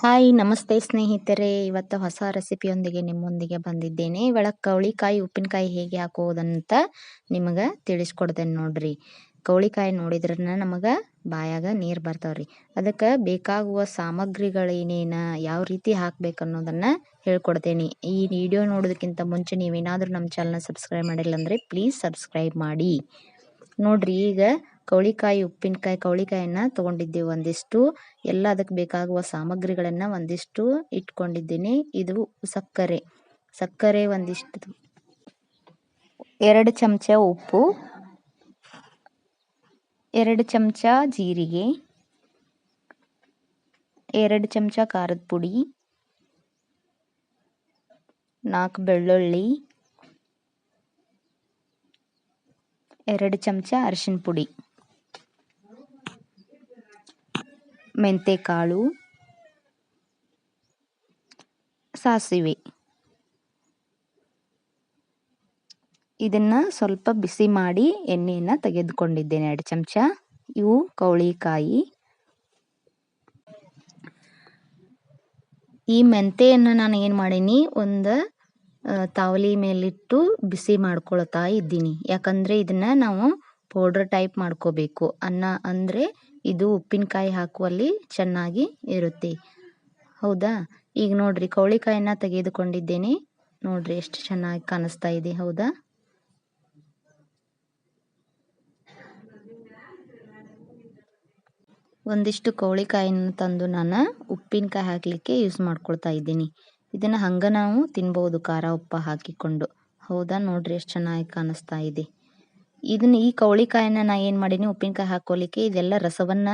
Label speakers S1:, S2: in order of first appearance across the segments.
S1: Hi ನಮಸ್ತೆ ಸ್ನೇಹಿತರೆ. ಇವತ್ತು ಹೊಸ ರೆಸಿಪಿಯೊಂದಿಗೆ ನಿಮ್ಮೊಂದಿಗೆ ಬಂದಿದ್ದೇನೆ. ಒಳಗೆ ಕವಳಿಕಾಯಿ ಉಪ್ಪಿನಕಾಯಿ ಹೇಗೆ ಹಾಕೋದಂತ ನಿಮಗೆ ತಿಳಿಸ್ಕೊಡ್ತೇನೆ ನೋಡ್ರಿ. ಕವಳಿಕಾಯಿ ನೋಡಿದ್ರನ್ನ ನಮಗೆ ಬಾಯಾಗ ನೀರು ಬರ್ತಾವ್ರಿ. ಅದಕ್ಕೆ ಬೇಕಾಗುವ ಸಾಮಗ್ರಿಗಳೇನೇನು ಯಾವ ರೀತಿ ಹಾಕ್ಬೇಕು ಅನ್ನೋದನ್ನು ಹೇಳ್ಕೊಡ್ತೇನೆ. ಈ ವಿಡಿಯೋ ನೋಡೋದಕ್ಕಿಂತ ಮುಂಚೆ ನೀವೇನಾದರೂ ನಮ್ಮ ಚಾನಲ್ನ ಸಬ್ಸ್ಕ್ರೈಬ್ ಮಾಡಿಲ್ಲ ಅಂದರೆ ಪ್ಲೀಸ್ ಸಬ್ಸ್ಕ್ರೈಬ್ ಮಾಡಿ. ನೋಡ್ರಿ, ಈಗ ಕವಳಿಕಾಯಿ ಉಪ್ಪಿನಕಾಯಿ ಕವಳಿಕಾಯನ್ನ ತಗೊಂಡಿದ್ದೀವಿ ಒಂದಿಷ್ಟು. ಎಲ್ಲ ಅದಕ್ಕೆ ಬೇಕಾಗುವ ಸಾಮಗ್ರಿಗಳನ್ನು ಒಂದಿಷ್ಟು ಇಟ್ಕೊಂಡಿದ್ದೀನಿ. ಇದು ಸಕ್ಕರೆ. ಸಕ್ಕರೆ ಒಂದಿಷ್ಟು. ಎರಡು ಚಮಚ ಉಪ್ಪು. ಎರಡು ಚಮಚ ಜೀರಿಗೆ. ಎರಡು ಚಮಚ ಖಾರದ ಪುಡಿ. ನಾಲ್ಕು ಬೆಳ್ಳುಳ್ಳಿ. ಎರಡು ಚಮಚ ಅರಿಶಿನ ಪುಡಿ. ಮೆಂತೆಕಾಳು, ಸಾಸಿವೆ. ಇದನ್ನು ಸ್ವಲ್ಪ ಬಿಸಿ ಮಾಡಿ ಎಣ್ಣೆಯನ್ನು ತೆಗೆದುಕೊಂಡಿದ್ದೇನೆ. ಎರಡು ಚಮಚ. ಇವು ಕವಳಿಕಾಯಿ ಈ ಮೆಂತೆಯನ್ನು ನಾನು ಏನು ಮಾಡೀನಿ, ಒಂದು ತಾವಲಿ ಮೇಲಿಟ್ಟು ಬಿಸಿ ಮಾಡ್ಕೊಳ್ತಾ ಇದ್ದೀನಿ. ಯಾಕಂದರೆ ಇದನ್ನು ನಾವು ಪೌಡ್ರ್ ಟೈಪ್ ಮಾಡ್ಕೋಬೇಕು. ಅನ್ನ ಅಂದರೆ ಇದು ಉಪ್ಪಿನಕಾಯಿ ಹಾಕುವಲ್ಲಿ ಚೆನ್ನಾಗಿ ಇರುತ್ತೆ. ಹೌದಾ? ಈಗ ನೋಡ್ರಿ, ಕೌಳಿಕಾಯನ್ನ ತೆಗೆದುಕೊಂಡಿದ್ದೇನೆ. ನೋಡ್ರಿ, ಎಷ್ಟು ಚೆನ್ನಾಗಿ ಕಾಣಿಸ್ತಾ ಇದೆ, ಹೌದಾ? ಒಂದಿಷ್ಟು ಕವಳಿಕಾಯಿನ ತಂದು ನಾನು ಉಪ್ಪಿನಕಾಯಿ ಹಾಕಲಿಕ್ಕೆ ಯೂಸ್ ಮಾಡ್ಕೊಳ್ತಾ ಇದ್ದೀನಿ. ಇದನ್ನು ಹಂಗೆ ನಾವು ತಿನ್ಬೋದು, ಖಾರ ಉಪ್ಪು ಹಾಕಿಕೊಂಡು. ಹೌದಾ? ನೋಡ್ರಿ, ಎಷ್ಟು ಚೆನ್ನಾಗಿ ಕಾಣಿಸ್ತಾ ಇದೆ. ಇದನ್ನ ಈ ಕವಳಿಕಾಯನ್ನ ನಾ ಏನು ಮಾಡೀನಿ, ಉಪ್ಪಿನಕಾಯಿ ಹಾಕೋಲಿಕ್ಕೆ ಇದೆಲ್ಲ ರಸವನ್ನ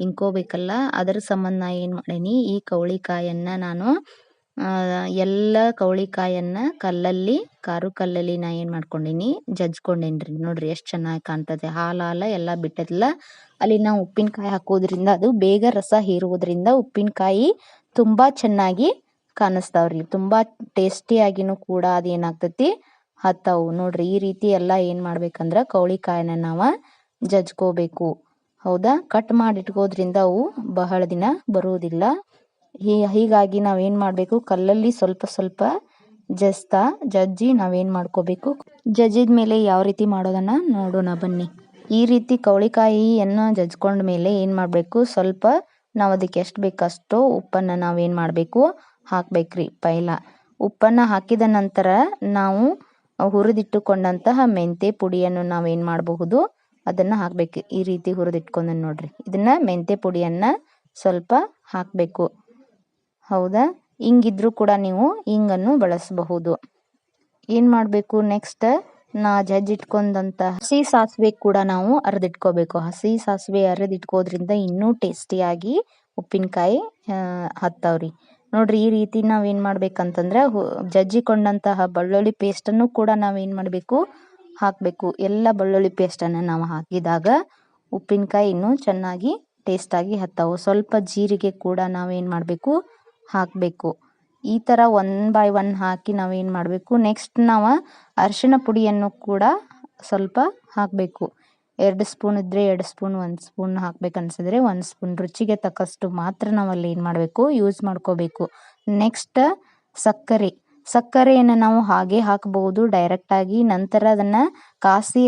S1: ಇಂಕೋಬೇಕಲ್ಲ, ಅದರ ಸಂಬಂಧ ನಾ ಏನು ಮಾಡೀನಿ, ಈ ಕವಳಿಕಾಯನ್ನ ನಾನು ಎಲ್ಲ ಕವಳಿಕಾಯನ್ನ ಕಲ್ಲಲ್ಲಿ, ಕಾರು ಕಲ್ಲಲ್ಲಿ ನಾ ಏನು ಮಾಡ್ಕೊಂಡೀನಿ, ಜಜ್ಕೊಂಡೇನ್ರಿ. ನೋಡ್ರಿ ಎಷ್ಟು ಚೆನ್ನಾಗಿ ಕಾಣ್ತದೆ. ಹಾಲು, ಹಾಲ ಎಲ್ಲ ಬಿಟ್ಟದಿಲ್ಲ ಅಲ್ಲಿ ನಾವು ಉಪ್ಪಿನಕಾಯಿ ಹಾಕೋದ್ರಿಂದ ಅದು ಬೇಗ ರಸ ಹೀರುವುದರಿಂದ ಉಪ್ಪಿನಕಾಯಿ ತುಂಬ ಚೆನ್ನಾಗಿ ಕಾಣಿಸ್ತಾವ್ರಿ. ತುಂಬ ಟೇಸ್ಟಿಯಾಗಿನೂ ಕೂಡ ಅದೇನಾಗ್ತೈತಿ. ಹತ್ತವು. ನೋಡ್ರಿ, ಈ ರೀತಿ ಎಲ್ಲ ಏನು ಮಾಡ್ಬೇಕಂದ್ರೆ ಕವಳಿಕಾಯಿನ ನಾವು ಜಜ್ಕೋಬೇಕು. ಹೌದಾ? ಕಟ್ ಮಾಡಿ ಇಟ್ಕೋದ್ರಿಂದ ಅವು ಬಹಳ ದಿನ ಬರುವುದಿಲ್ಲ. ಹೀಗಾಗಿ ನಾವೇನು ಮಾಡಬೇಕು? ಕಲ್ಲಲ್ಲಿ ಸ್ವಲ್ಪ ಸ್ವಲ್ಪ ಜಜ್ತಾ ಜಜ್ಜಿ ನಾವೇನು ಮಾಡ್ಕೋಬೇಕು? ಜಜ್ಜಿದ ಮೇಲೆ ಯಾವ ರೀತಿ ಮಾಡೋದನ್ನ ನೋಡೋಣ ಬನ್ನಿ. ಈ ರೀತಿ ಕವಳಿಕಾಯಿಯನ್ನು ಜಜ್ಕೊಂಡ ಮೇಲೆ ಏನು ಮಾಡಬೇಕು? ಸ್ವಲ್ಪ ನಾವು ಅದಕ್ಕೆ ಎಷ್ಟು ಬೇಕಷ್ಟು ಉಪ್ಪನ್ನು ನಾವೇನು ಮಾಡಬೇಕು? ಹಾಕ್ಬೇಕ್ರಿ ಪೈಲ. ಉಪ್ಪನ್ನು ಹಾಕಿದ ನಂತರ ನಾವು ಹುರಿದಿಟ್ಟುಕೊಂಡಂತಹ ಮೆಂತೆ ಪುಡಿಯನ್ನು ನಾವೇನು ಮಾಡಬಹುದು? ಅದನ್ನು ಹಾಕ್ಬೇಕು. ಈ ರೀತಿ ಹುರಿದಿಟ್ಕೊಂಡು ನೋಡ್ರಿ. ಇದನ್ನ ಮೆಂತೆ ಪುಡಿಯನ್ನು ಸ್ವಲ್ಪ ಹಾಕಬೇಕು. ಹೌದಾ? ಹಿಂಗಿದ್ರೂ ಕೂಡ ನೀವು ಹಿಂಗನ್ನು ಬಳಸಬಹುದು. ಏನು ಮಾಡಬೇಕು? ನೆಕ್ಸ್ಟ್ ನಾ ಜಜ್ಜಿಟ್ಕೊಂಡಂತ ಹಸಿ ಸಾಸಿವೆ ಕೂಡ ನಾವು ಅರೆದಿಟ್ಕೋಬೇಕು. ಹಸಿ ಸಾಸಿವೆ ಅರೆದಿಟ್ಕೋದ್ರಿಂದ ಇನ್ನೂ ಟೇಸ್ಟಿಯಾಗಿ ಉಪ್ಪಿನಕಾಯಿ ಹತ್ತವ್ರಿ. ನೋಡ್ರಿ, ಈ ರೀತಿ ನಾವೇನು ಮಾಡ್ಬೇಕಂತಂದ್ರೆ ಜಜ್ಜಿಕೊಂಡಂತಹ ಬೆಳ್ಳುಳ್ಳಿ ಪೇಸ್ಟನ್ನು ಕೂಡ ನಾವೇನು ಮಾಡಬೇಕು, ಹಾಕಬೇಕು. ಎಲ್ಲ ಬೆಳ್ಳುಳ್ಳಿ ಪೇಸ್ಟನ್ನು ನಾವು ಹಾಕಿದಾಗ ಉಪ್ಪಿನಕಾಯಿ ಇನ್ನೂ ಚೆನ್ನಾಗಿ ಟೇಸ್ಟಾಗಿ ಹತ್ತವು. ಸ್ವಲ್ಪ ಜೀರಿಗೆ ಕೂಡ ನಾವೇನು ಮಾಡಬೇಕು, ಹಾಕಬೇಕು. ಈ ಥರ ಒನ್ ಬೈ ಒನ್ ಹಾಕಿ ನಾವೇನು ಮಾಡಬೇಕು ನೆಕ್ಸ್ಟ್ ನಾವು ಅರಿಶಿಣ ಪುಡಿಯನ್ನು ಕೂಡ ಸ್ವಲ್ಪ ಹಾಕಬೇಕು. ಎರಡು ಸ್ಪೂನ್ ಇದ್ದರೆ ಎರಡು ಸ್ಪೂನ್, ಒಂದು ಸ್ಪೂನ್ ಹಾಕ್ಬೇಕು ಅನ್ಸಿದ್ರೆ ಒಂದು ಸ್ಪೂನ್. ರುಚಿಗೆ ತಕ್ಕಷ್ಟು ಮಾತ್ರ ನಾವಲ್ಲಿ ಏನು ಮಾಡಬೇಕು ಯೂಸ್ ಮಾಡ್ಕೋಬೇಕು. ನೆಕ್ಸ್ಟ್ ಸಕ್ಕರೆ. ಸಕ್ಕರೆಯನ್ನು ನಾವು ಹಾಗೆ ಹಾಕಬಹುದು. ಡೈರೆಕ್ಟಾಗಿ ನಂತರ ಅದನ್ನು ಕಾಸಿ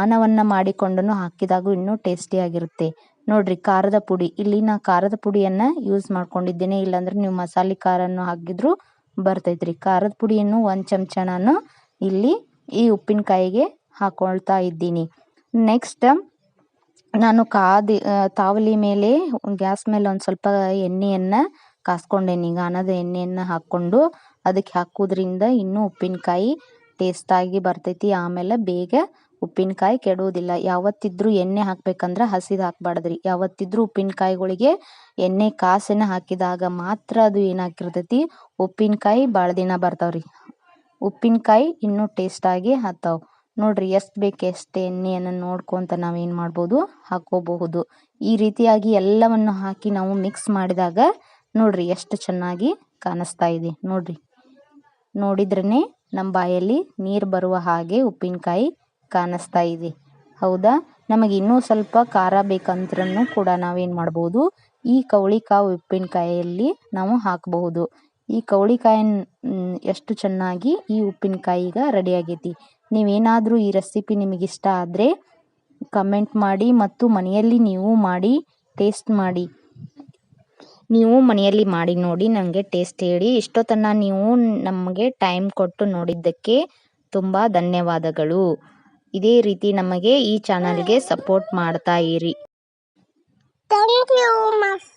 S1: ಆನವನ್ನು ಮಾಡಿಕೊಂಡು ಹಾಕಿದಾಗೂ ಇನ್ನೂ ಟೇಸ್ಟಿಯಾಗಿರುತ್ತೆ ನೋಡ್ರಿ, ಖಾರದ ಪುಡಿ. ಇಲ್ಲಿ ನಾ ಖಾರದ ಪುಡಿಯನ್ನು ಯೂಸ್ ಮಾಡ್ಕೊಂಡಿದ್ದೇನೆ. ಇಲ್ಲಾಂದ್ರೆ ನೀವು ಮಸಾಲೆ ಖಾರನ್ನು ಹಾಕಿದ್ರು ಬರ್ತೈತ್ರಿ. ಖಾರದ ಪುಡಿಯನ್ನು ಒಂದು ಚಮಚ ನಾನು ಇಲ್ಲಿ ಈ ಉಪ್ಪಿನಕಾಯಿಗೆ ಹಾಕೊಳ್ತಾ ಇದ್ದೀನಿ. ನೆಕ್ಸ್ಟ್ ನಾನು ಕಾದಿ ತಾವಲಿ ಮೇಲೆ ಗ್ಯಾಸ್ ಮೇಲೆ ಒಂದು ಸ್ವಲ್ಪ ಎಣ್ಣೆಯನ್ನು ಕಾಸ್ಕೊಂಡೇನಿ ಅನ್ನದ ಎಣ್ಣೆಯನ್ನು ಹಾಕ್ಕೊಂಡು ಅದಕ್ಕೆ ಹಾಕೋದ್ರಿಂದ ಇನ್ನೂ ಉಪ್ಪಿನಕಾಯಿ ಟೇಸ್ಟಾಗಿ ಬರ್ತೈತಿ. ಆಮೇಲೆ ಬೇಗ ಉಪ್ಪಿನಕಾಯಿ ಕೆಡುವುದಿಲ್ಲ. ಯಾವತ್ತಿದ್ರೂ ಎಣ್ಣೆ ಹಾಕ್ಬೇಕಂದ್ರೆ ಹಸಿದು ಹಾಕ್ಬಾರ್ದ್ರಿ. ಯಾವತ್ತಿದ್ರೂ ಉಪ್ಪಿನಕಾಯಿಗಳಿಗೆ ಎಣ್ಣೆ ಕಾಸಿನ ಹಾಕಿದಾಗ ಮಾತ್ರ ಅದು ಏನಾಗಿರ್ತೈತಿ ಉಪ್ಪಿನಕಾಯಿ ಭಾಳ ದಿನ ಬರ್ತಾವ್ರಿ. ಉಪ್ಪಿನಕಾಯಿ ಇನ್ನೂ ಟೇಸ್ಟಾಗಿ ಹತ್ತಾವ ನೋಡ್ರಿ ಎಷ್ಟು ಬೇಕು ಎಷ್ಟು ಎಣ್ಣೆಯನ್ನು ನೋಡ್ಕೊಂತ ನಾವೇನು ಮಾಡ್ಬೋದು ಹಾಕೋಬಹುದು. ಈ ರೀತಿಯಾಗಿ ಎಲ್ಲವನ್ನು ಹಾಕಿ ನಾವು ಮಿಕ್ಸ್ ಮಾಡಿದಾಗ ನೋಡ್ರಿ ಎಷ್ಟು ಚೆನ್ನಾಗಿ ಕಾಣಿಸ್ತಾ ಇದೆ. ನೋಡ್ರಿ. ನೋಡಿದ್ರೇ ನಮ್ಮ ಬಾಯಲ್ಲಿ ನೀರು ಬರುವ ಹಾಗೆ ಉಪ್ಪಿನಕಾಯಿ ಕಾಣಿಸ್ತಾ ಇದೆ. ಹೌದಾ? ನಮಗೆ ಇನ್ನೂ ಸ್ವಲ್ಪ ಖಾರ ಬೇಕಂದ್ರೂ ಕೂಡ ನಾವೇನು ಮಾಡ್ಬೋದು, ಈ ಕವಳಿಕಾವು ಉಪ್ಪಿನಕಾಯಿಯಲ್ಲಿ ನಾವು ಹಾಕಬಹುದು. ಈ ಕವಳಿಕಾಯಿ ಎಷ್ಟು ಚೆನ್ನಾಗಿ ಈ ಉಪ್ಪಿನಕಾಯಿ ಈಗ ರೆಡಿ ಆಗೈತಿ ನೀವೇನಾದರೂ ಈ ರೆಸಿಪಿ ನಿಮಗೆ ಇಷ್ಟ ಆದರೆ ಕಮೆಂಟ್ ಮಾಡಿ ಮತ್ತು ಮನೆಯಲ್ಲಿ ನೀವು ಮಾಡಿ, ಟೇಸ್ಟ್ ಮಾಡಿ. ನೀವು ಮನೆಯಲ್ಲಿ ಮಾಡಿ ನೋಡಿ ನನಗೆ ಟೇಸ್ಟ್ ಹೇಳಿ. ಇಷ್ಟೊತ್ತನ ನೀವು ನಮಗೆ ಟೈಮ್ ಕೊಟ್ಟು ನೋಡಿದ್ದಕ್ಕೆ ತುಂಬ ಧನ್ಯವಾದಗಳು. ಇದೇ ರೀತಿ ನಮಗೆ ಈ ಚಾನಲ್ಗೆ ಸಪೋರ್ಟ್ ಮಾಡ್ತಾ ಇರಿ.
S2: Thank you